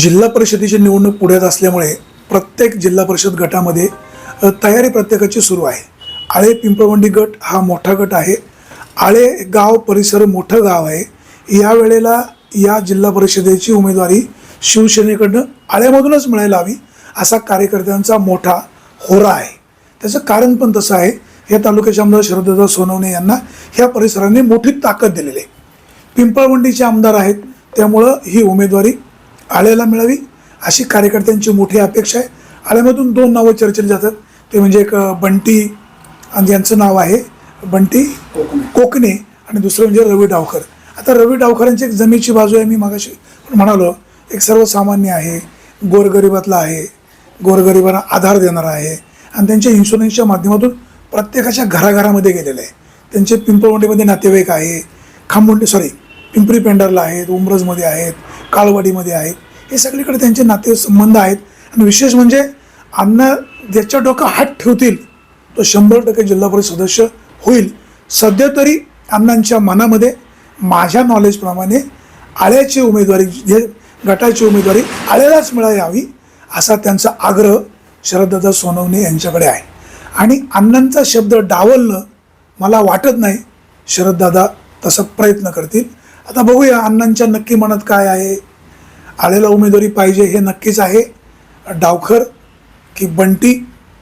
जिल्हा परिषदेची निवडणूक पुढ्यात असल्यामुळे प्रत्येक जिल्हा परिषद गटामध्ये तयारी प्रत्येकाची सुरू आहे. आळे पिंपळवंडी गट हा मोठा गट आहे. आळे गाव परिसर मोठं गाव आहे. या वेळेला या जिल्हा परिषदेची उमेदवारी शिवसेनेकडनं आळ्यामधूनच मिळायला हवी असा कार्यकर्त्यांचा मोठा होरा आहे. त्याचं कारण पण तसं आहे. या तालुक्याचे आमदार शरददादा सोनवणे यांना ह्या परिसराने मोठी ताकद दिलेली आहे. पिंपळवंडीचे आमदार आहेत. त्यामुळं ही उमेदवारी आळ्याला मिळावी अशी कार्यकर्त्यांची मोठी अपेक्षा आहे. आळ्यामधून दोन नावं चर्चेली जातात. ते म्हणजे एक बंटी आणि यांचं नाव आहे बंटी कोकणे. आणि दुसरं म्हणजे रवी डावकर आता रवी डावकरांची एक जमेची बाजू आहे मी मागाशी म्हणालो. एक सर्वसामान्य आहे गोरगरिबातला आहे गोरगरिबांना आधार देणारा आहे आणि त्यांच्या इन्शुरन्सच्या माध्यमातून प्रत्येकाच्या घराघरामध्ये गेलेलं आहे. त्यांचे पिंपळवंडीमध्ये नातेवाईक आहे खामवंडी सॉरी पिंपरी पेंडरला आहेत उमरजमध्ये आहेत काळवाडीमध्ये आहेत. हे सगळीकडे त्यांचे नाते संबंध आहेत. आणि विशेष म्हणजे अण्णा ज्याच्या डोकं हात ठेवतील तो शंभर टक्के जिल्हा परिषद सदस्य होईल. सध्या तरी अण्णांच्या मनामध्ये माझ्या नॉलेजप्रमाणे आळ्याची उमेदवारी जे गटाची उमेदवारी आळ्यालाच मिळावी असा त्यांचा आग्रह शरददादा सोनवणे यांच्याकडे आहे. आणि अण्णांचा शब्द डावलणं मला वाटत नाही. शरददादा तसा प्रयत्न करतील. आता बघूया अण्णांच्या नक्की मनात काय आहे. आलेला उमेदवारी पाहिजे हे नक्कीच आहे. डावखर की बंटी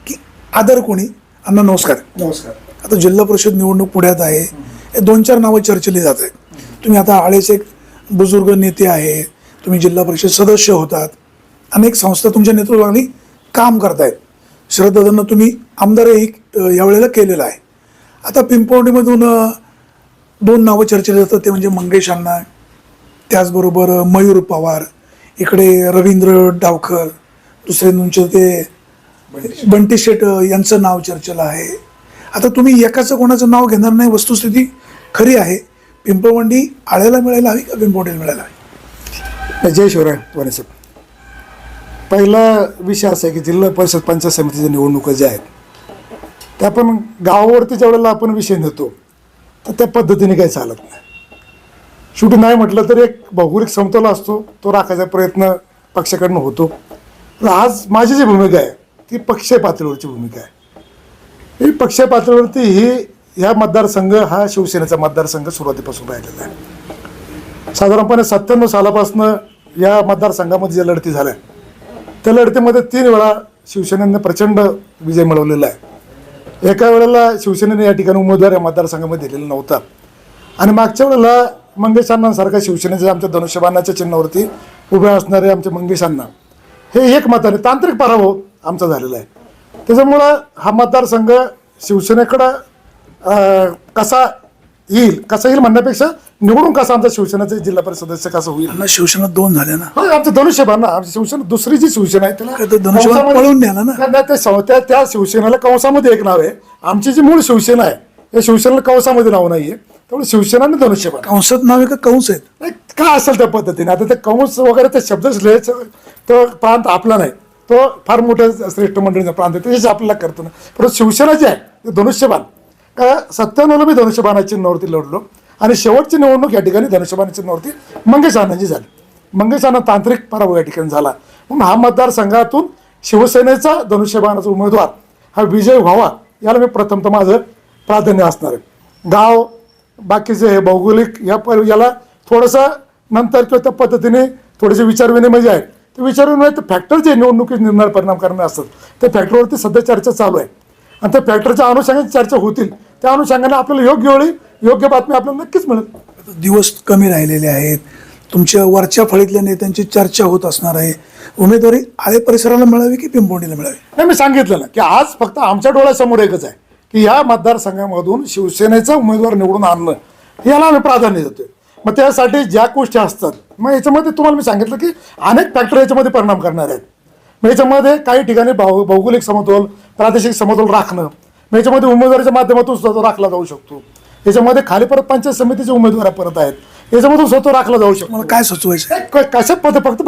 की आदर कोणी? अण्णा नमस्कार. नमस्कार. आता जिल्हा परिषद निवडणूक पुढ्यात आहे. हे दोन चार नावं चर्चेली जात आहेत. तुम्ही आता आळेचे एक बुजुर्ग नेते आहे. तुम्ही जिल्हा परिषद सदस्य होतात. अनेक संस्था तुमच्या नेतृत्वाखाली काम करतायत. शरददादांना तुम्ही आमदारही यावेळेला केलेलं आहे. आता पिंपवणीमधून दोन नावं चर्चेली जातात ते म्हणजे मंगेश अण्णा त्याचबरोबर मयूर पवार इकडे रवींद्र डावकर दुसरे तुमचे ते बंटी शेट यांचं नाव चर्चेला आहे. आता तुम्ही एकाचं कोणाचं नाव घेणार नाही वस्तुस्थिती खरी आहे. पिंपळवंडी आळ्याला मिळायला हवी का पिंपवंडीला मिळायला हवी? जय शिवराय वनेसाहेब पहिला विषय असा आहे की जिल्हा परिषद पंचायत समितीच्या निवडणुका ज्या आहेत त्या आपण गावावरती ज्या वेळेला आपण विषय नेतो तर त्या पद्धतीने काही चालत नाही. शेवटी नाही म्हटलं तर एक भौगोलिक समतोल असतो तो राखायचा प्रयत्न पक्षाकडनं होतो. तर आज माझी जी भूमिका आहे ती पक्षीय पातळीवरची भूमिका आहे. ही पक्षीय पातळीवरती ही ह्या मतदारसंघ हा शिवसेनेचा मतदारसंघ सुरुवातीपासून राहिलेला आहे. साधारणपणे सत्त्याण्णव सालापासून या मतदारसंघामध्ये ज्या लढती झाल्या त्या लढतीमध्ये तीन वेळा शिवसेनेनं प्रचंड विजय मिळवलेला आहे. एका वेळेला शिवसेनेने या ठिकाणी उमेदवार या मतदारसंघामध्ये दिलेला नव्हता. आणि मागच्या वेळेला मंगेश अण्णांसारख्या शिवसेनेच्या आमच्या धनुष्यबाणाच्या चिन्हावरती उभे असणारे आमचे मंगेश अण्णा हे एक मताने तांत्रिक पराभव आमचा झालेला आहे. त्याच्यामुळं हा मतदारसंघ शिवसेनेकडं कसा येईल. कसा येईल म्हणण्यापेक्षा निवडून कसा आमचा शिवसेनेचा जिल्हा परिषद सदस्य कसं होईल? शिवसेना दोन झाल्या ना. आमचं धनुष्यबाण ना आमची शिवसेना दुसरी जी शिवसेना आहे काय ते धनुष्यबाण कंसामध्ये- पळवून न्याला ना? नाही, नाही, ते सव- त्या त्या शिवसेनेला कंसामध्ये एक नाव आहे. आमची जी मूळ शिवसेना आहे या शिवसेनेला कंसामध्ये नाव नाहीये. त्यामुळे शिवसेना आणि धनुष्यबाण कंसात नाव आहे का कंस आहेत? नाही, काय असेल त्या पद्धतीने? आता ते कंस वगैरे ते शब्द लिहायचं तो प्रांत आपला नाही. तो फार मोठ्या श्रेष्ठ मंडळीचा प्रांत आहे. त्याच्याशी आपल्याला करतो ना. परंतु शिवसेना जी आहे ते धनुष्यबाण का सत्त्याण्णवला मी धनुष्यबाणा चिन्हावरती लढलो आणि शेवटची निवडणूक या ठिकाणी धनुष्यबाण चिन्हावरती मंगेश आनंदची झाली. मंगेश आनंद तांत्रिक पराभव या ठिकाणी झाला. म्हणून हा मतदारसंघातून शिवसेनेचा धनुष्यबाणाचा उमेदवार हा विजय व्हावा याला मी प्रथमतः माझं प्राधान्य असणार आहे. गाव बाकीचे हे भौगोलिक या पर याला थोडंसं नंतर किंवा त्या पद्धतीने थोडेसे विचारविनिमय जे आहेत ते विचारविनिमय ते फॅक्टर जे निवडणुकीत निर्णय परिणाम करणारे असतात त्या फॅक्टरवरती सध्या चर्चा चालू आहे. आणि त्या फॅक्टरच्या अनुषंगाने चर्चा होतील त्या अनुषंगाने आपल्याला योग्य वेळी योग्य बातमी आपल्याला नक्कीच मिळेल. दिवस कमी राहिलेले आहेत. तुमच्या वरच्या फळीतल्या नेत्यांची चर्चा होत असणार आहे. उमेदवारी आळे परिसराला मिळावी की पिंपवंडीला मिळावी? नाही मी सांगितलं ना की आज फक्त आमच्या डोळ्यासमोर एकच आहे की या मतदारसंघामधून शिवसेनेचा उमेदवार निवडून आणणं याला आम्ही प्राधान्य देतोय. मग त्यासाठी ज्या गोष्टी असतात मग याच्यामध्ये तुम्हाला मी सांगितलं की अनेक फॅक्टर याच्यामध्ये परिणाम करणार आहेत. मग याच्यामध्ये काही ठिकाणी भौगोलिक समतोल प्रादेशिक समतोल राखणं याच्यामध्ये उमेदवाराच्या माध्यमातून सुद्धा तो राखला जाऊ शकतो. याच्यामध्ये खाली परत पंचायत समितीचे उमेदवार परत आहेत. याच्यामधून स्वतः राखला जाऊ शकतो. मला काय सुचवायचं? कशा पद फक्त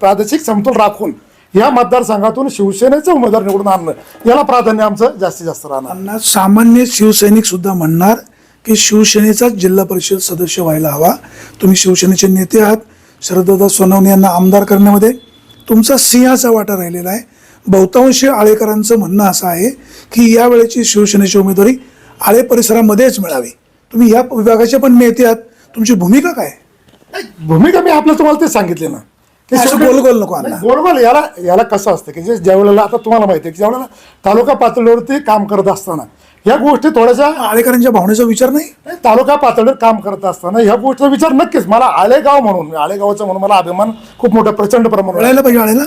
प्रादेशिक समतोल राखून या मतदारसंघातून शिवसेनेचा उमेदवार निवडून आणणं याला प्राधान्य आमचं जास्तीत जास्त राहणार. सामान्य शिवसैनिक सुद्धा म्हणणार की शिवसेनेचा जिल्हा परिषद सदस्य व्हायला हवा. तुम्ही शिवसेनेचे नेते आहात. शरददादा सोनवणे यांना आमदार करण्यामध्ये तुमचा सिंहाचा वाटा राहिलेला आहे. बहुतांशी आळेकरांचं म्हणणं असं आहे की यावेळेची शिवसेनेची उमेदवारी आळे परिसरामध्येच मिळावी. तुम्ही या विभागाचे पण नेते आहात. तुमची भूमिका काय? भूमिका मी आपल्याला तुम्हाला ते सांगितले ना. गोल-गोल नको गोल-गोल याला याला कसं असतं की जे ज्या वेळेला आता तुम्हाला माहिती आहे की ज्या वेळेला तालुका पातळीवरती काम करत असताना ह्या गोष्टी थोड्याशा आळेकरांच्या भावनेचा विचार नाही? तालुका पातळीवर काम करत असताना ह्या गोष्टीचा विचार नक्कीच. मला आळेगाव म्हणून आळेगावचा म्हणून मला अभिमान खूप मोठा प्रचंड. मिळायला पाहिजे आळेला?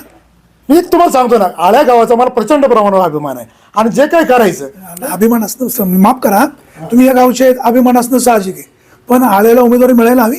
मी तुम्हाला सांगतो ना आळ्या गावाचा मला प्रचंड प्रमाणावर अभिमान आहे. आणि जे काय करायचं अभिमान असणं सम- माफ करा तुम्ही या गावचे आहेत अभिमान असणं साहजिक आहे. पण आळेला उमेदवारी मिळायला हवी?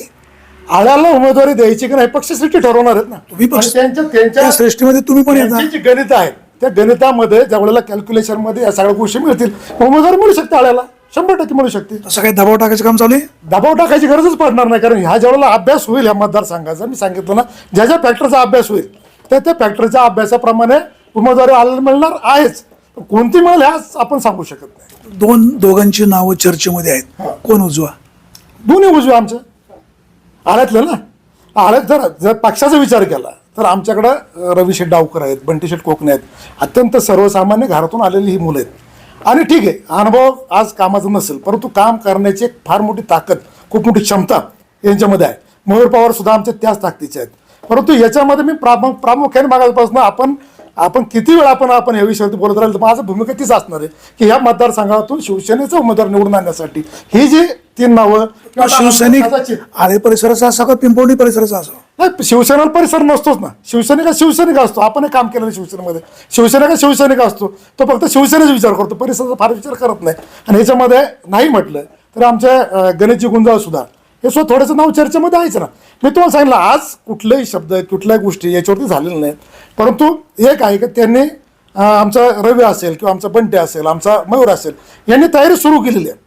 आळ्याला उमेदवारी द्यायची की नाही पक्षश्रेष्ठी ठरवणार आहेत ना. तुम्ही पक्ष- आणि त्यांच्या त्या त्यांच्या श्रेष्ठीमध्ये तुम्ही पण येता. त्यांची जी गणित आहेत त्या गणितामध्ये ज्या वेळेला कॅल्क्युलेशनमध्ये या सगळ्या गोष्टी मिळतील उमेदवारी मिळू शकते आळ्याला. शंभर टक्के मिळू शकते. तसं काही दबाव टाकायचं काम चालू आहे? दबाव टाकायची गरजच पडणार नाही कारण ह्या ज्यावेळेला अभ्यास होईल ह्या मतदारसंघाचा मी सांगितलं ना ज्या ज्या फॅक्टरचा अभ्यास होईल त्या त्या फॅक्टरच्या अभ्यासाप्रमाणे उमेदवारी आलेला मिळणार आहेच. कोणती मिळेल ह्याच आपण सांगू शकत नाही. दोन दोघांची नावं चर्चेमध्ये आहेत. कोण उजवा? दोन्ही उजवे आमचे. आळ्यातलं ना? आळ्यात जर जर पक्षाचा विचार केला तर आमच्याकडं रविशेठ डावकर आहेत बंटीशेठ कोकणे आहेत. अत्यंत सर्वसामान्य घरातून आलेली ही मुलं आहेत. आणि ठीक आहे अनुभव आज कामाचा नसेल परंतु काम करण्याची एक फार मोठी ताकद खूप मोठी क्षमता यांच्यामध्ये आहे. मयूर पवार सुद्धा आमच्या त्याच ताकदीचे आहेत. परंतु याच्यामध्ये मी प्रामुख प्रामुख्याने मागायपासून आपण आपण किती वेळा आपण आपण या विषयावरती बोलत राहिलो तर माझं भूमिका तीच असणार आहे की या मतदारसंघातून शिवसेनेचा उमेदवार निवडून आणण्यासाठी. ही जी तीन नावं किंवा शिवसैनिक आळे परिसराचा असा का पिंपवडी परिसराचा असा? नाही शिवसेना परिसर नसतोच ना. शिवसैनिक शिवसैनिक असतो. आपण हे काम केलं शिवसेनेमध्ये. शिवसेना का शिवसैनिक असतो. तो फक्त शिवसेनेचा विचार करतो. परिसराचा फार विचार करत नाही. आणि ह्याच्यामध्ये नाही म्हटलं तर आमच्या गणेशजी गुंजाळ सुद्धा हे सो थोडंसं नाव चर्चेमध्ये आहेच ना. मी तुम्हाला सांगितलं आज कुठलेही शब्द आहेत कुठल्याही गोष्टी याच्यावरती झालेल्या नाहीत परंतु एक आहे की त्यांनी आमचा रवी असेल किंवा आमचा बंटे असेल आमचा मयूर असेल यांनी तयारी सुरू केलेली आहे.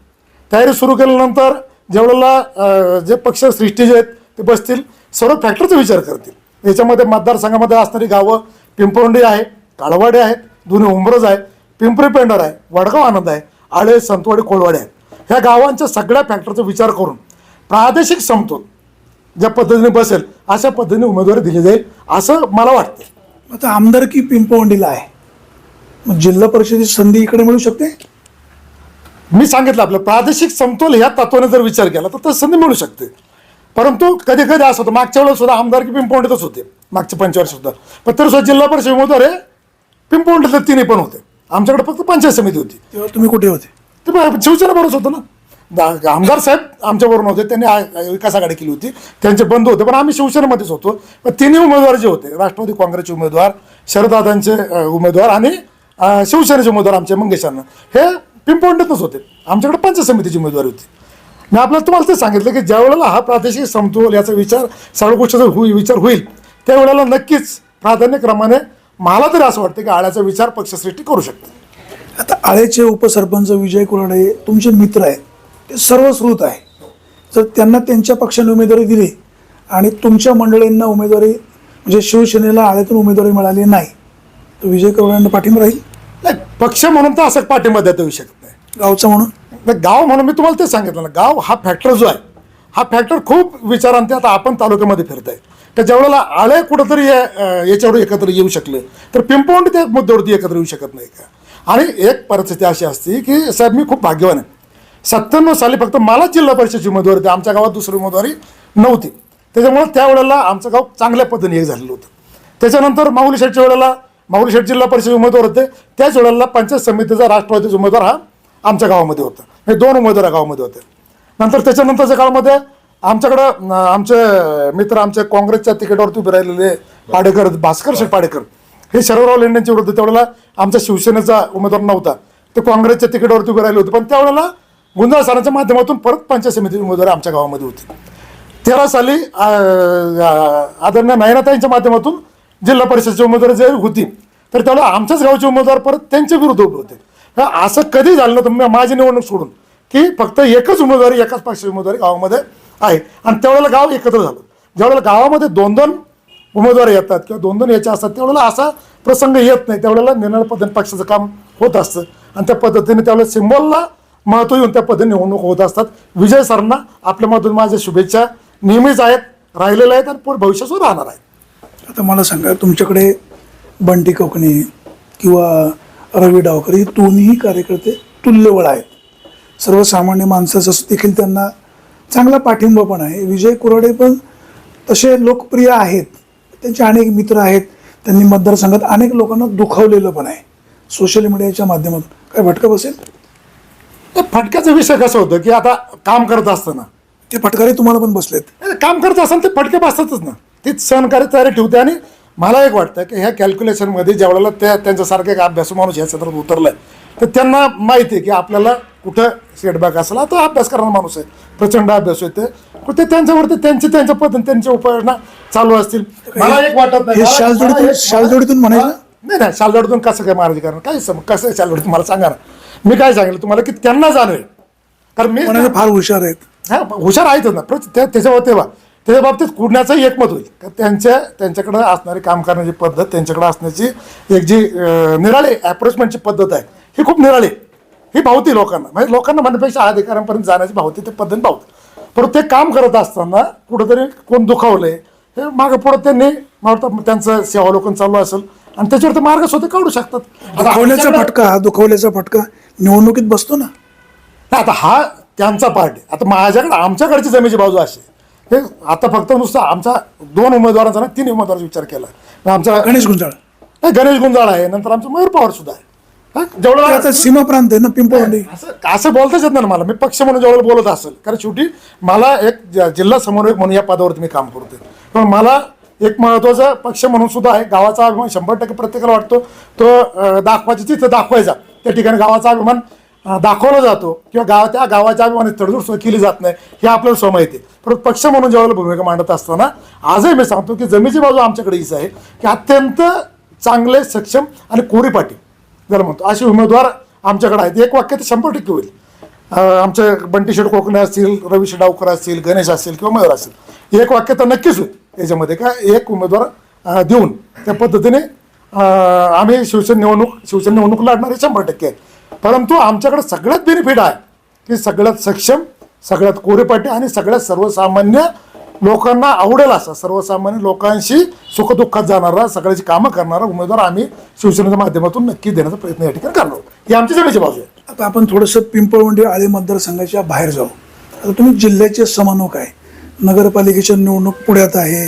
तयारी सुरू केल्यानंतर जेवढ्याला जे पक्ष सृष्टी जे आहेत ते बसतील सर्व फॅक्टरचा विचार करतील. याच्यामध्ये मतदारसंघामध्ये असणारी गावं पिंपळुंडी आहे काळवाडे आहेत दोन्ही उंबरज आहे पिंपरी पेंडर आहे वडगाव आनंद आहे आळे संतवाडी कोळवाडे आहेत. ह्या गावांच्या सगळ्या फॅक्टरचा विचार करून प्रादेशिक समतोल ज्या पद्धतीने बसेल अशा पद्धतीने उमेदवारी दिली जाईल असं मला वाटतं आता आमदारकी पिंपवंडीला आहे? मग जिल्हा परिषदेची संधी इकडे मिळू शकते? मी सांगितलं आपलं प्रादेशिक समतोल ह्या तत्वाने जर विचार केला तर तसं संधी मिळू शकते. परंतु कधी कधी असं होतं मागच्या वेळेला सुद्धा आमदार की पिंपवंडीतच होते मागच्या पंचवर्ष सुद्धा. पण तरी सुद्धा जिल्हा परिषद उमेदवार हे पिंपवंडीतले तिन्ही पण होते. आमच्याकडे फक्त पंचायत समिती होती. तेव्हा तुम्ही कुठे होते? ते पण शिवसेना बरोबर होतं ना. आमदार साहेब आमच्याबरोबर होते त्यांनी विकास आघाडी केली होती त्यांचे बंद होते पण आम्ही शिवसेनेमध्येच होतो. पण तिन्ही उमेदवार जे होते राष्ट्रवादी काँग्रेसचे उमेदवार शरददादांचे उमेदवार आणि शिवसेनेचे उमेदवार आमचे मंगेशांना. हे पिंपवंडतच होते. आमच्याकडे पंच समितीची उमेदवारी होती. मी आपल्याला तुम्हाला ते सांगितलं की ज्यावेळेला हा प्रादेशिक समतोल याचा विचार सर्व गोष्टीचा होई विचार होईल त्यावेळेला नक्कीच प्राधान्यक्रमाने मला तरी असं वाटतं की आळ्याचा विचार पक्षश्रेष्ठी करू शकते. आता आळ्याचे उपसरपंच विजय कुराडे तुमचे मित्र आहेत. ते सर्वश्रुत आहे. जर त्यांना त्यांच्या पक्षाने उमेदवारी दिली आणि तुमच्या मंडळींना उमेदवारी म्हणजे शिवसेनेला आळ्यातून उमेदवारी मिळाली नाही. तर विजय कुराडेंना पाठिंबा राहील? नाही पक्ष म्हणून तर असं पाठिंबा देता येऊ शकत नाही. गावचा म्हणून? नाही, गाव म्हणून मी तुम्हाला तेच सांगितलं ना गाव हा फॅक्टर जो आहे हा फॅक्टर खूप विचारांते आता आपण तालुक्यामध्ये फिरत आहे तर ज्यावेळेला आळे कुठंतरी याच्यावर एकत्र येऊ शकले तर पिंपवंडी त्या मुद्द्यावरती एकत्र येऊ शकत नाही का? आणि एक परिस्थिती अशी असते की साहेब मी खूप भाग्यवान आहे. सत्त्याण्णव साली फक्त मला जिल्हा परिषदची उमेदवारी होती. आमच्या गावात दुसरी उमेदवारी नव्हती. त्याच्यामुळे त्यावेळेला आमचं गाव चांगल्या पद्धतीने एक झालेलं होतं. त्याच्यानंतर माऊली शेठच्या वेळेला माऊली शेठ जिल्हा परिषद उमेदवार होते. त्याच वेळेला पंचायत समितीचा राष्ट्रवादीचा उमेदवार हा आमच्या गावामध्ये होता. हे दोन उमेदवार या गावामध्ये होते. नंतर त्याच्यानंतरच्या काळामध्ये आमच्याकडं आमचे मित्र आमच्या काँग्रेसच्या तिकीटावरती उभे राहिलेले पाडेकर भास्कर शेठ पाडेकर हे शरवराव लेंड्यांचे विरुद्ध त्यावेळेला आमच्या शिवसेनेचा उमेदवार नव्हता. ते काँग्रेसच्या तिकीटावरती उभे राहिले होते. पण त्यावेळेला गुंजाळ सरांच्या माध्यमातून परत पंचायत समिती उमेदवारी आमच्या गावामध्ये होती. तेरा साली आदरणीय नयनाताईंच्या माध्यमातून जिल्हा परिषदची उमेदवार जे होती तर त्यावेळेला आमच्याच गावचे उमेदवार परत त्यांच्या विरुद्ध उभे होते. असं कधी झालं नव्हतं माझी निवडणूक सोडून की फक्त एकच उमेदवारी एकाच पक्षाची उमेदवारी गावामध्ये आहे. आणि त्यावेळेला गाव एकत्र झालं. ज्यावेळेला गावामध्ये दोन दोन उमेदवार येतात किंवा दोन दोन याच्या असतात त्यावेळेला असा प्रसंग येत नाही. त्यावेळेला निर्णय पद्धतीने पक्षाचं काम होत असतं. आणि त्या पद्धतीने त्यावेळेला सिम्बॉलला महत्त्व येऊन त्या पद्धतीने निवडणूक होत असतात. विजय सरांना आपल्या मधून माझ्या शुभेच्छा. नेहमीच आहेत राहिलेलं आहे आणि पुढे भविष्यासुद्धा राहणार आहे आता मला सांगा तुमच्याकडे बंटी कोकणे किंवा रवी डावकर हे दोन्ही कार्यकर्ते तुल्यवळ आहेत. सर्वसामान्य माणसाचं देखील त्यांना चांगला पाठिंबा पण आहे. विजय कुराडे पण तसे लोकप्रिय आहेत. त्यांचे अनेक मित्र आहेत. त्यांनी मतदारसंघात अनेक लोकांना दुखावलेलं पण आहे. सोशल मीडियाच्या माध्यमातून. काय भटका बसेल? तर फटक्याचा विषय कसं होतं की आता काम करत असताना? ते फटकारे तुम्हाला पण बसलेत. काम करत असाल ते फटके बसतातच ना. तीच सहनकारी तयारी ठेवते आणि मला एक वाटतं की ह्या कॅल्क्युलेशनमध्ये ज्यावेळेला त्या त्यांच्यासारखा एक अभ्यासू माणूस ह्या क्षेत्रात उतरलाय तर त्यांना माहिती आहे की आपल्याला कुठं सेटबॅक असला. तो अभ्यास करणारा माणूस आहे. प्रचंड अभ्यास होते ते. त्यांच्यावरती त्यांचे त्यांच्या पद्धतीने त्यांच्या उपाययोजना चालू असतील. मला एक वाटत नाही. शालजोडीतून- शालजोडीतून म्हणायचं? नाही नाही शालजोडीतून कसं काय महाराज कारण? काय सम कसं शालजोडीतून मला सांगा ना. मी काय सांगितलं तुम्हाला की त्यांना जाणवेल कारण मी म्हणाले फार हुशार आहेत. हा हुशार आहेतच ना. त्या त्याच्यावर तेव्हा त्याच्या बाबतीत कुडण्याचंही एकमत होईल. का त्यांच्या त्यांच्याकडे असणारी काम करण्याची पद्धत त्यांच्याकडे असण्याची एक जी निराळी अप्रोचमेंटची पद्धत आहे ही खूप निराळी. आहे. ही भावती लोकांना. म्हणजे लोकांना म्हणण्यापेक्षा अधिकाऱ्यांपर्यंत जाण्याची भावती ते पद्धत भावते. परंतु ते काम करत असताना कुठंतरी कोण दुखावलंय हे मागं पुढं त्यांनी मला वाटतं त्यांचं सेवालोकन चालू असेल. आणि त्याच्यावर ते मार्ग स्वतः काढू शकतात. आता दुखावल्याचा आमच्याकडे- फटका दुखावल्याचा फटका निवडणुकीत बसतो ना. नाही आता हा त्यांचा पार्ट आहे. आता माझ्याकडे आमच्याकडची जमीची बाजू अशी आहे. हे आता फक्त नुसतं आमचा दोन उमेदवारांचा ना तीन उमेदवारांचा विचार केला. आमचा गणेश गुंजाळ. नाही, गणेश गुंजाळ आहे. नंतर आमचं मयूर पवार सुद्धा आहे. हा, ते जेवढं आता सीमा प्रांत आहे ना पिंपळवंडी. असं असं बोलताच येत नाही ना मला. मी पक्ष म्हणून जेवढं बोलत असेल. कारण शेवटी मला एक ज- जिल्हा समन्वयक म्हणून या पदावरती मी काम करतोय. पण मला एक महत्त्वाचा पक्ष म्हणून सुद्धा आहे. गावाचा अभिमान शंभर टक्के प्रत्येकाला वाटतो. तो दाखवायचा तिथं दाखवायचा. त्या ठिकाणी गावाचा अभिमान दाखवला जातो. किंवा गाव त्या गावाच्या अभिमानात तडजोड सुद्धा केली जात नाही. हे आपल्याला स्वमाहिती येते परंतु पक्ष म्हणून ज्यावेळेला भूमिका मांडत असताना आजही मी सांगतो की जमीची बाजू आमच्याकडे हीच आहे की अत्यंत चांगले सक्षम आणि कोरी पाटील. म्हणतो. असे उमेदवार आमच्याकडे आहेत. एक वाक्य तर शंभर टक्के होईल. आमचे बंटी शेठ कोकणे असतील रवी डावकर असतील गणेश असतील किंवा मयूर असतील. एक वाक्य तर नक्कीच होईल. याच्यामध्ये का एक उमेदवार देऊन त्या पद्धतीने आम्ही शिवसेना निवडणूक शिवसेना निवडणूक लढणारे शंभर टक्के आहेत. परंतु आमच्याकडे सगळ्यात बेनिफिट आहे की सगळ्यात सक्षम सगळ्यात कोरेपाटी आणि सगळ्यात सर्वसामान्य लोकांना आवडेल असा सर्वसामान्य लोकांशी सुखदुःखात जाणारा सगळ्याची कामं करणारा उमेदवार आम्ही शिवसेनेच्या माध्यमातून नक्की देण्याचा प्रयत्न या ठिकाणी करणार ही आमची जमेची बाजू आहे. आता आपण थोडंसं पिंपळवंडी आळे मतदारसंघाच्या बाहेर जाऊ. आता तुम्ही जिल्ह्याचे समन्वयक आहे. नगरपालिकेच्या निवडणूक पुण्यात आहे.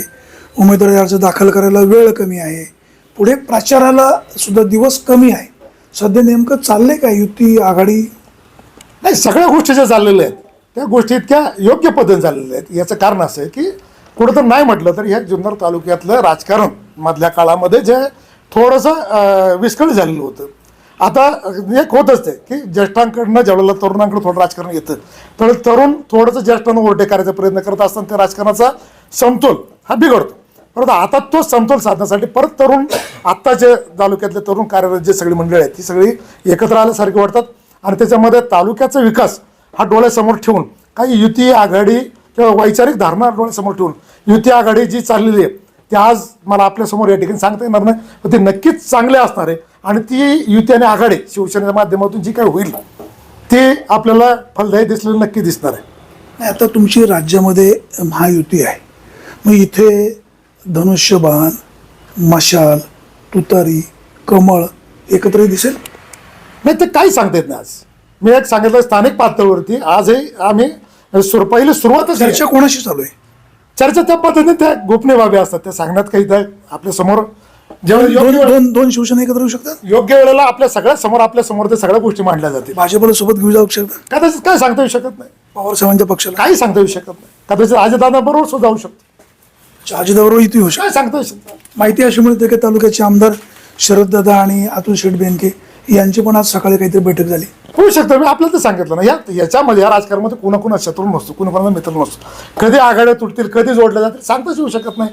उमेदवारी अर्ज दाखल करायला वेळ कमी आहे. पुढे प्रचाराला सुद्धा दिवस कमी आहे. सध्या नेमकं चाललंय का युती आघाडी? नाही सगळ्या गोष्टी ज्या चाललेल्या आहेत त्या गोष्टी इतक्या योग्य पद्धतीने झालेल्या आहेत. याचं कारण असं आहे की कुठं तर नाही म्हटलं तर ह्या जुन्नर तालुक्यातलं राजकारण मधल्या काळामध्ये जे थोडंसं विस्कळीत झालेलं होतं. आता एक होतच असते की ज्येष्ठांकडनं ज्यावेळेला तरुणांकडे थोडं राजकारण येतं तर तरुण थोडंसं ज्येष्ठांना ओरटे करायचा प्रयत्न करत असताना त्या राजकारणाचा समतोल हा बिघडतो. परंतु आता तो समतोल साधण्यासाठी परत तरुण आत्ताचे तालुक्यातले तरुण कार्यरत जे सगळी मंडळी आहेत ती सगळी एकत्र आल्यासारखी वाटतात आणि त्याच्यामध्ये तालुक्याचा विकास हा डोळ्यासमोर ठेवून काही युती आघाडी किंवा वैचारिक धारणा डोळ्यासमोर ठेवून युती आघाडी जी चाललेली आहे ती आज मला आपल्यासमोर या ठिकाणी सांगता येणार नाही ती नक्कीच चांगले असणार आहे. आणि ती युती आणि आघाडी शिवसेनेच्या माध्यमातून जी काही होईल ते आपल्याला फलदायी दिसलेलं नक्की दिसणार आहे. नाही, आता तुमची राज्यामध्ये महायुती आहे. मग इथे धनुष्यबाण मशाल तुतारी कमळ एकत्र दिसेल? नाही ते काही सांगता येत नाही आज. मी एक सांगितलं स्थानिक पातळीवरती आजही आम्ही सुर पहिली सुरुवातच चर्चा कोणाशी चालू आहे? चर्चा त्या पद्धतीने त्या गोपनीय बाबी असतात त्या सांगण्यात काही त्या आपल्यासमोर दोन योग्य वेळ- दोन दोन शिवसेना एकत्र येऊ शकतात? योग्य वेळेला आपल्या सगळ्या समोर आपल्यासमोर त्या सगळ्या गोष्टी मांडल्या जातील. भाजपला सोबत घेऊ जाऊ शकतात? कदाचित काय सांगता येऊ शकत नाही. पवार साहेबांच्या पक्षाला? काही सांगता येऊ शकत नाही. कदाचित अजितदादा बरोबर सुद्धा जाऊ शकतो. शहाजीदाबरोबर युती होऊ शकते. काय सांगता येऊ शकत नाही. माहिती अशी मिळते की तालुक्याचे आमदार शरददादा आणि अतुल शेठ बेनके यांची पण आज सकाळी काहीतरी बैठक झाली. होऊ शकतं. मी आपल्याला तर सांगितलं ना या याच्यामध्ये या राजकारणामध्ये कुणा शत्रू नसतो कुणा मित्र नसतो. कधी आघाड्या तुटतील कधी जोडल्या जातील सांगताच येऊ शकत नाही.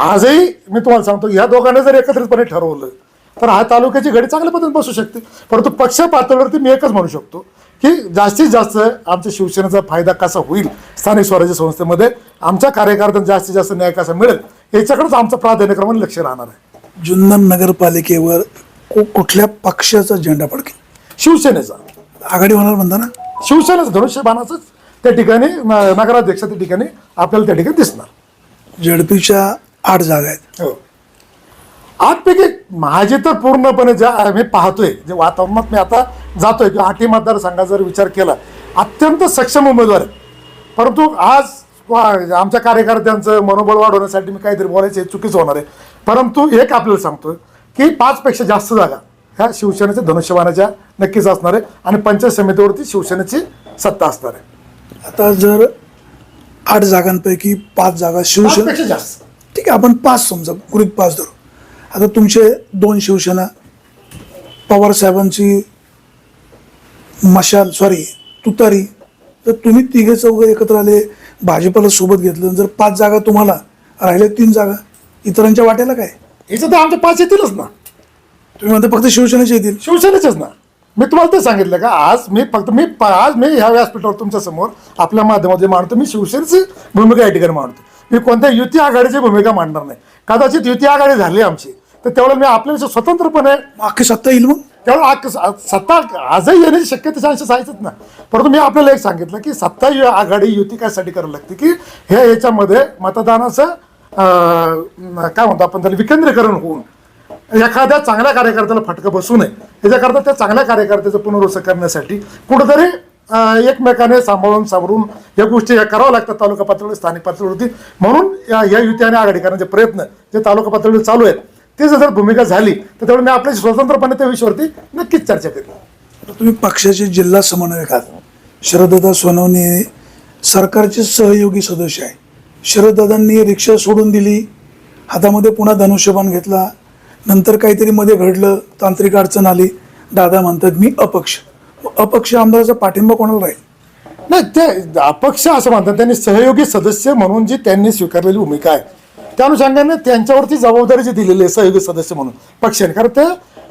आजही मी तुम्हाला सांगतो या दोघांनी जर एकत्रितपणे ठरवलं तर हा तालुक्याची घडी चांगल्या पद्धतीने बसू शकते. परंतु पक्ष पातळीवरती मी एकच म्हणू शकतो की जास्तीत जास्त आमच्या शिवसेनेचा फायदा कसा होईल स्थानिक स्वराज्य संस्थेमध्ये आमच्या कार्यकर्त्यांना जास्तीत जास्त न्याय कसा मिळेल याच्याकडेच आमचं प्राधान्यक्रमाने लक्ष राहणार आहे. जुन्नर नगरपालिकेवर कु- कुठल्या पक्षाचा झेंडा फडकेल? शिवसेनेचा. आघाडी होणार म्हणता ना? शिवसेनेचं धनुष्यबाणाचंच त्या ठिकाणी न- नगराध्यक्ष त्या ठिकाणी आपल्याला त्या ठिकाणी दिसणार. झडपीच्या आठ जागा आहेत. हो. आठपैकी माझे तर पूर्णपणे ज्या मी पाहतोय जे वातावरणात मी आता जातोय किंवा आठी मतदारसंघाचा जर विचार केला अत्यंत सक्षम उमेदवार आहेत. परंतु आज वा- आमच्या कार्यकर्त्यांचं मनोबल वाढवण्यासाठी मी काहीतरी बोलायचं हे चुकीचं होणार आहे. परंतु एक आपल्याला सांगतोय की पाचपेक्षा जास्त जागा ह्या शिवसेनेच्या धनुष्यबाणाच्या नक्कीच असणार आहे आणि पंचायत समितीवरती शिवसेनेची सत्ता असणार आहे. आता जर आठ जागांपैकी पाच जागा शिवसेना पाचपेक्षा जास्त. ठीक आहे आपण पाच समजा गृहित पाच धरू. आता तुमचे दोन शिवसेना पवार साहेबांची मशाल सॉरी तुतारी तर तुम्ही तिघे चौघ एकत्र आले भाजपला सोबत घेतलं जर पाच जागा तुम्हाला राहिले तीन जागा इतरांच्या वाट्याला काय? याचं तर आमच्या पाच येतीलच ना. तुम्ही म्हणता फक्त शिवसेनेचे येतील. शिवसेनेचेच ना. मी तुम्हाला ते सांगितलं का आज मी फक्त मी आज मी ह्या व्यासपीठावर तुमच्यासमोर आपल्या माध्यमातून मांडतो. मी शिवसेनेची भूमिका या ठिकाणी मांडतो. मी कोणत्या युती आघाडीची भूमिका मांडणार नाही. कदाचित युती आघाडी झाली आमची तर त्यावेळेला मी आपल्याविषयी स्वतंत्रपणे अख्खी सत्ता येईल मग? स- सत्ता आजही येण्याची शक्यता चान्सेस आहेतच ना. परंतु मी आपल्याला एक सांगितलं की सत्ता आघाडी युती कायसाठी करावी लागते की हे याच्यामध्ये मतदानाचं काय म्हणतो आपण त्याला? विकेंद्रीकरण होऊन. एखाद्या चांगल्या कार्यकर्त्याला फटकं बसू नये. याच्याकरता त्या चांगल्या कार्यकर्त्याचं पुनर्वसन करण्यासाठी कुठंतरी एकमेकाने सांभाळून सावरून या गोष्टी या कराव्या लागतात तालुका पातळीवर स्थानिक पातळीवरती. म्हणून या या युती आणि आघाडी करण्याचे प्रयत्न जे तालुका पातळीवर चालू आहेत ते जर भूमिका झाली तर त्यावेळी मी आपल्याशी स्वतंत्रपणे त्या विषयावरती नक्कीच चर्चा करेन. तुम्ही पक्षाचे जिल्हा समन्वयक आहात. शरददादा सोनवणे सरकारचे सहयोगी सदस्य आहे शरददादांनी रिक्षा सोडून दिली. हातामध्ये पुन्हा धनुष्यबाण घेतला. नंतर काहीतरी मध्ये घडलं. तांत्रिक अडचण आली. दादा म्हणतात मी अपक्ष. अपक्ष आमदाराचा पाठिंबा कोणाला राहील? नाही ते अपक्ष असं म्हणतात. त्यांनी सहयोगी सदस्य म्हणून जी त्यांनी स्वीकारलेली भूमिका आहे त्या अनुषंगाने त्यांच्यावरती जबाबदारी जी दिलेली आहे सहयोगी सदस्य म्हणून पक्षाने. कारण ते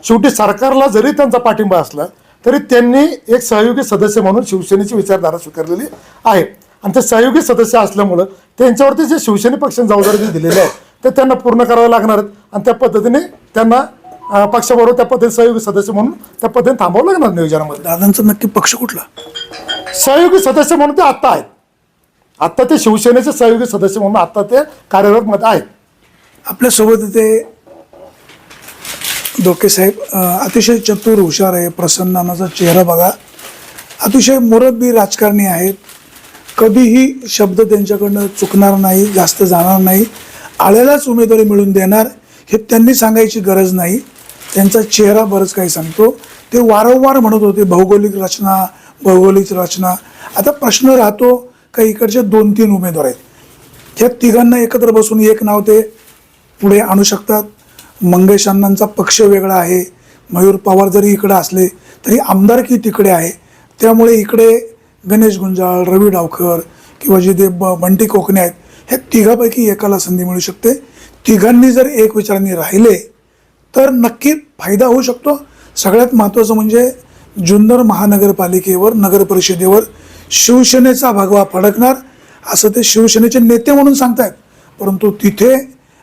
शेवटी सरकारला जरी त्यांचा पाठिंबा असला तरी त्यांनी एक सहयोगी सदस्य म्हणून शिवसेनेची विचारधारा स्वीकारलेली आहे. आणि ते सहयोगी सदस्य असल्यामुळं त्यांच्यावरती जे शिवसेने पक्षाने जबाबदारी दिलेली आहे ते त्यांना पूर्ण करावं लागणार आहेत. आणि त्या पद्धतीने त्यांना पक्षाबरोबर त्या पद्धतीने सहयोगी सदस्य म्हणून त्या पद्धतीने थांबावं लागणार नियोजनामध्ये. दादांचा नक्की पक्ष कुठला? सहयोगी सदस्य म्हणून ते आत्ता आहेत. आत्ता ते शिवसेनेचे सहयोगी सदस्य म्हणून आत्ता ते कार्यरत मध्ये आहेत. आपल्यासोबत ते डोके साहेब अतिशय चतुर हुशार आहे प्रसन्न नानाचा चेहरा बघा. अतिशय मुरब्बी राजकारणी आहेत. कधीही शब्द त्यांच्याकडनं चुकणार नाही जास्त जाणार नाही. आळ्यालाच उमेदवारी मिळून देणार हे त्यांनी सांगायची गरज नाही. त्यांचा चेहरा बरंच काही सांगतो. ते वारंवार म्हणत होते भौगोलिक रचना भौगोलिक रचना. आता प्रश्न राहतो का इकडचे दोन तीन उमेदवार आहेत? ह्या तिघांना एकत्र बसून एक नाव ते पुढे आणू शकतात. मंगेश अण्णांचा पक्ष वेगळा आहे. मयूर पवार जरी इकडे असले तरी आमदारकी तिकडे आहे. त्यामुळे इकडे गणेश गुंजाळ रवी डावकर किंवा जे ते ब बंटी कोकणे आहेत ह्या तिघापैकी एकाला संधी मिळू शकते. तिघांनी जर एक विचारांनी राहिले तर नक्की फायदा होऊ शकतो. सगळ्यात महत्त्वाचं म्हणजे जुन्नर महानगरपालिकेवर नगरपरिषदेवर शिवसेनेचा भगवा फडकणार असं ते शिवसेनेचे नेते म्हणून सांगतायत. परंतु तिथे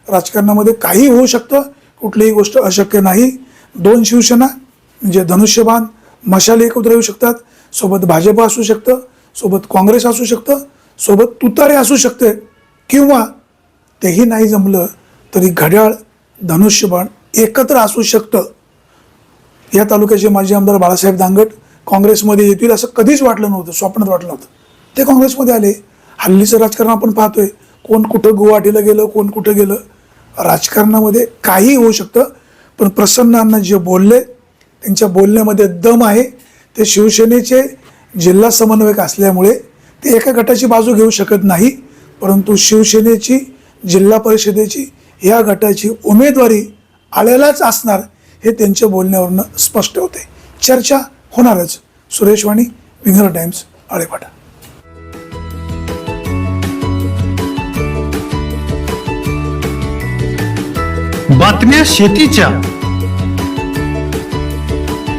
राजकारणामध्ये काही होऊ शकतं कुठलीही गोष्ट अशक्य नाही. दोन शिवसेना म्हणजे धनुष्यबाण मशाल एकत्र येऊ शकतात. सोबत भाजप असू शकतं सोबत काँग्रेस असू शकतं सोबत तुतारे असू शकते किंवा तेही नाही जमलं तरी घड्याळ धनुष्यबाण एकत्र असू शकतं. या तालुक्याचे माजी आमदार बाळासाहेब दांगट काँग्रेसमध्ये येतील असं कधीच वाटलं नव्हतं स्वप्नात वाटलं नव्हतं. ते काँग्रेसमध्ये आले. हल्लीचं राजकारण आपण पाहतोय. कोण कुठं गुवाहाटीला गेलं कोण कुठं गेलं राजकारणामध्ये काही होऊ शकतं. पण प्रसन्नांना जे बोलले त्यांच्या बोलण्यामध्ये दम आहे. ते शिवसेनेचे जिल्हा समन्वयक असल्यामुळे ते एका गटाची बाजू घेऊ शकत नाही परंतु शिवसेनेची जिल्हा परिषदेची या गटाची उमेदवारी आल्यालाच असणार हे त्यांच्या बोलण्यावरनं स्पष्ट होते. चर्चा होणारच. सुरेश वाणी विंगर टाइम्स आळेपाटा बातम्या शेतीच्या.